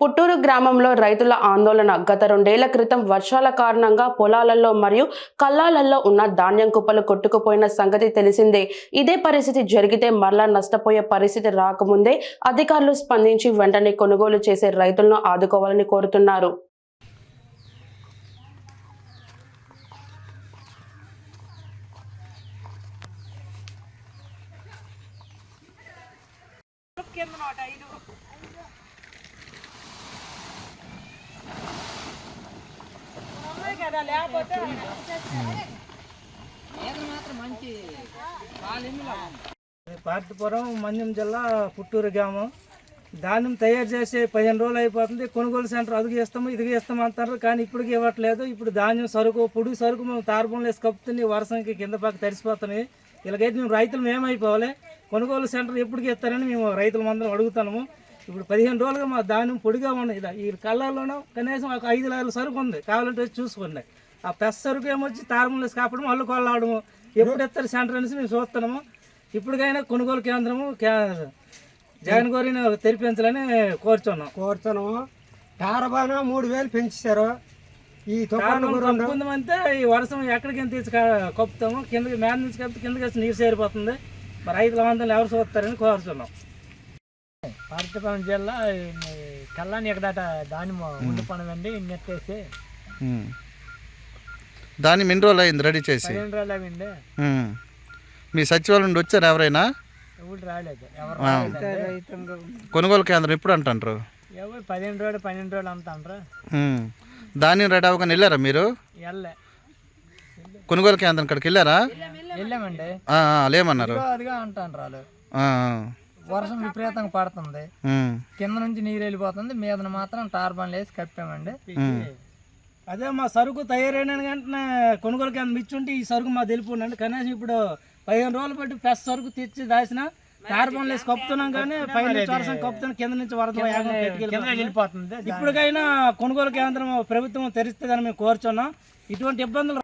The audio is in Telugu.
పుట్టూరు గ్రామంలో రైతుల ఆందోళన గత రెండేళ్ళ క్రితం వర్షాల కారణంగా పొలాలలో మరియు కల్లాలలో ఉన్న ధాన్యం కుప్పలు కొట్టుకుపోయిన సంగతి తెలిసిందే. ఇదే పరిస్థితి జరిగితే మరలా నష్టపోయే పరిస్థితి రాకముందే అధికారులు స్పందించి వెంటనే కొనుగోలు చేసే రైతులను ఆదుకోవాలని కోరుతున్నారు. పార్టీపురం మంజం జిల్లా పుట్టూరు గ్రామం. ధాన్యం తయారు చేసి పదిహేను రోజులు అయిపోతుంది. కొనుగోలు సెంటర్ అదుగు ఇస్తాము ఇదిగు ఇస్తాము అంటారు కానీ ఇప్పటికి ఇవ్వట్లేదు. ఇప్పుడు ధాన్యం సరుకు పొడి సరుకు మేము తారపంలో వేసి కప్పుతుంది వర్షంకి కింద పక్క తడిసిపోతున్నాయి. ఇలాగైతే మేము రైతులు మేమైపోవాలి. కొనుగోలు సెంటర్ ఎప్పటికి ఇస్తారని మేము రైతుల మందరం అడుగుతున్నాము. ఇప్పుడు పదిహేను రోజులుగా మా ధాన్యం పొడిగా ఉన్నది ఇలా ఈ కళ్ళల్లోనూ కనీసం ఒక ఐదు లారీల సరుకు ఉంది. కావాలంటే చూసుకోండి. ఆ పెద్ద సరుకు ఏమొచ్చి తారపంలో వేసి కాపడము అల్లు కొల్లాడము ఎప్పుడు ఇస్తారు సెంటర్ అనేసి మేము చూస్తున్నాము. ఇప్పటికైనా కొనుగోలు కేంద్రము జగన్ గోరిని తెరిపించాలని కోరుచున్నాం కోరుతున్నాము. టారబాన మూడు వేలు పెంచారు ఈ తుఫాను కొంతమంది ఈ వర్షం ఎక్కడికి తీసి కప్పుతాము. కిందకి మేడ నుంచి కప్పితే కిందకి వచ్చి నీరు చేరిపోతుంది మరి రైతుల మందరం ఎవరు చూస్తారని కోరుచున్నాం పార్తీపురం జిల్లా కల్లాని ఎక్కడట దానిమ్మ ఉండి పనవండి ఉమ్. దాన్ని ఎన్ని రోజులు అయింది రెడీ చేసి? పదిహేను రోజులు అయింది. మీ సచివాలయం నుండి వచ్చారు ఎవరైనా? ఎవరు రాలేదు. ఎవరు ఆ. రాలేదండి. కొనుగోలు కేంద్రం ఎప్పుడు అంటారు ఎవరు పదిహేను రోజులు పన్నెండు రోజులు అంత అంటారు రెడీ అవ్వగానే వెళ్ళారా మీరు? కొనుగోలు కేంద్రం కాడికి వెళ్ళారా? వెళ్ళామండి. లేమన్నారు. వర్షం విపరీతంగా పడుతుంది. కింద నుంచి నీరు వెళ్ళిపోతుంది మీదన మాత్రం టార్బాన్ వేసి కప్పామండి. అదే మా సరుకు తయారైన వెంటనే కొనుగోలు కేంద్రం ఇచ్చుంటే ఈ సరుకు మా తెలిపోనండి కనీసం ఇప్పుడు పదిహేను రోజులు బట్టి పెద్ద సరుకు తెచ్చి దాచిన కార్బన్ లేసి కప్పుతున్నాం కానీ పై నుంచి వర్షం కప్పుతున్నాం కింద నుంచి వరద. వెళ్ళిపోతుంది ఇప్పటికైనా కొనుగోలు కేంద్రం ప్రభుత్వం తెరిస్తుందని మేము కోరుచున్నాం ఇటువంటి ఇబ్బందులు